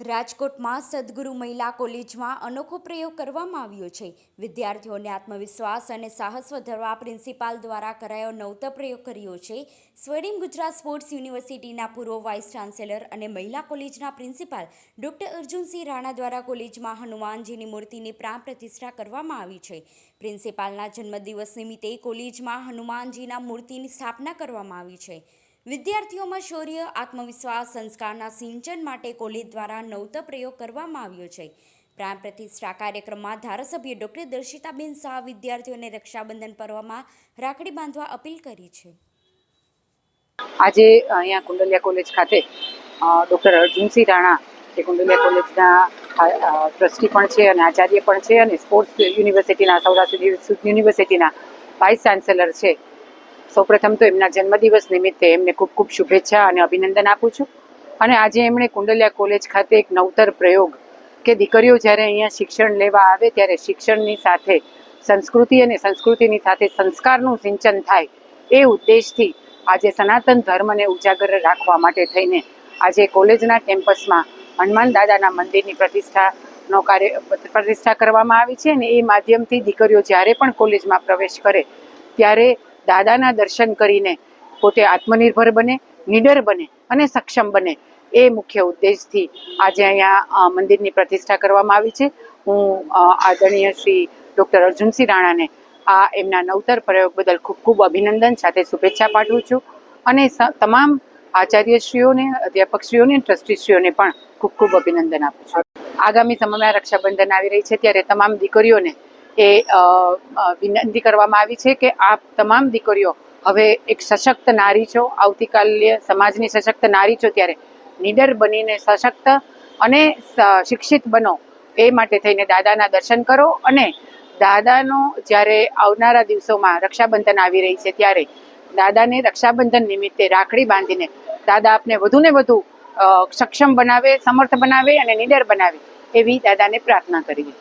રાજકોટમાં સદગુરુ મહિલા કોલેજમાં અનોખો પ્રયોગ કરવામાં આવ્યો છે. વિદ્યાર્થીઓને આત્મવિશ્વાસ અને સાહસ વધારવા પ્રિન્સિપાલ દ્વારા કરાયો નવતર પ્રયોગ કર્યો છે. સ્વર્ણિમ ગુજરાત સ્પોર્ટ્સ યુનિવર્સિટીના પૂર્વ વાઇસ ચાન્સેલર અને મહિલા કોલેજના પ્રિન્સિપાલ ડૉક્ટર અર્જુનસિંહ રાણા દ્વારા કોલેજમાં હનુમાનજીની મૂર્તિની પ્રાણ પ્રતિષ્ઠા કરવામાં આવી છે. પ્રિન્સિપાલના જન્મદિવસ નિમિત્તે કોલેજમાં હનુમાનજીના મૂર્તિની સ્થાપના કરવામાં આવી છે. વિદ્યાર્થીઓમાં શૌર્ય, આત્મવિશ્વાસ, સંસ્કારના સિંચન માટે કોલેજ દ્વારા નવતર પ્રયોગ કરવામાં આવ્યો છે. પ્રાણ પ્રતિષ્ઠા કાર્યક્રમમાં ધારાસભ્ય ડોક્ટર દર્શિતાબેન શાહ વિદ્યાર્થીઓને રક્ષાબંધન પર્વમાં રાખડી બાંધવા અપીલ કરી છે. આજે અહીંયા કુંડલિયા કોલેજ ખાતે ડૉક્ટર અર્જુનસિંહ રાણા, જે કુંડલિયા કોલેજના ટ્રસ્ટી પણ છે અને આચાર્ય પણ છે અને સ્પોર્ટ્સ યુનિવર્સિટીના, સૌરાષ્ટ્ર યુનિવર્સિટીના વાઇસ ચાન્સેલર છે. સૌપ્રથમ તો એમના જન્મદિવસ નિમિત્તે એમને ખૂબ ખૂબ શુભેચ્છા અને અભિનંદન આપું છું. અને આજે એમણે કુંડલિયા કોલેજ ખાતે એક નવતર પ્રયોગ કે દીકરીઓ જ્યારે અહીંયા શિક્ષણ લેવા આવે ત્યારે શિક્ષણની સાથે સંસ્કૃતિ અને સંસ્કૃતિની સાથે સંસ્કારનું સિંચન થાય એ ઉદ્દેશથી આજે સનાતન ધર્મને ઉજાગર રાખવા માટે થઈને આજે કોલેજના કેમ્પસમાં હનુમાન દાદાના મંદિરની પ્રતિષ્ઠાનો કાર્ય પ્રતિષ્ઠા કરવામાં આવી છે અને એ માધ્યમથી દીકરીઓ જ્યારે પણ કોલેજમાં પ્રવેશ કરે ત્યારે દાદાના દર્શન કરીને પોતે આત્મનિર્ભર બને, નિડર બને અને સક્ષમ બને. એ મુખ્ય ઉદ્દેશથી આજે અહીંયા મંદિરની પ્રતિષ્ઠા કરવામાં આવી છે. હું આદરણીય શ્રી ડૉક્ટર અર્જુનસિંહ રાણાને આ એમના નવતર પ્રયોગ બદલ ખૂબ ખૂબ અભિનંદન, સાથે શુભેચ્છા પાઠવું છું. અને તમામ આચાર્યશ્રીઓને, અધ્યાપકશ્રીઓને ટ્રસ્ટીશ્રીઓને પણ ખૂબ ખૂબ અભિનંદન આપું છું. આગામી સમયમાં રક્ષાબંધન આવી રહી છે, ત્યારે તમામ દીકરીઓને એ વિનંતી કરવામાં આવી છે કે આપ તમામ દીકરીઓ હવે એક સશક્ત નારી છો, આવતીકાલે સમાજની સશક્ત નારી છો ત્યારે નિડર બનીને સશક્ત અને શિક્ષિત બનો એ માટે થઈને દાદાના દર્શન કરો અને દાદાનો જ્યારે આવનારા દિવસોમાં રક્ષાબંધન આવી રહી છે ત્યારે દાદાને રક્ષાબંધન નિમિત્તે રાખડી બાંધીને દાદા આપને વધુને વધુ સક્ષમ બનાવે, સમર્થ બનાવે અને નિડર બનાવે એવી દાદાને પ્રાર્થના કરીએ.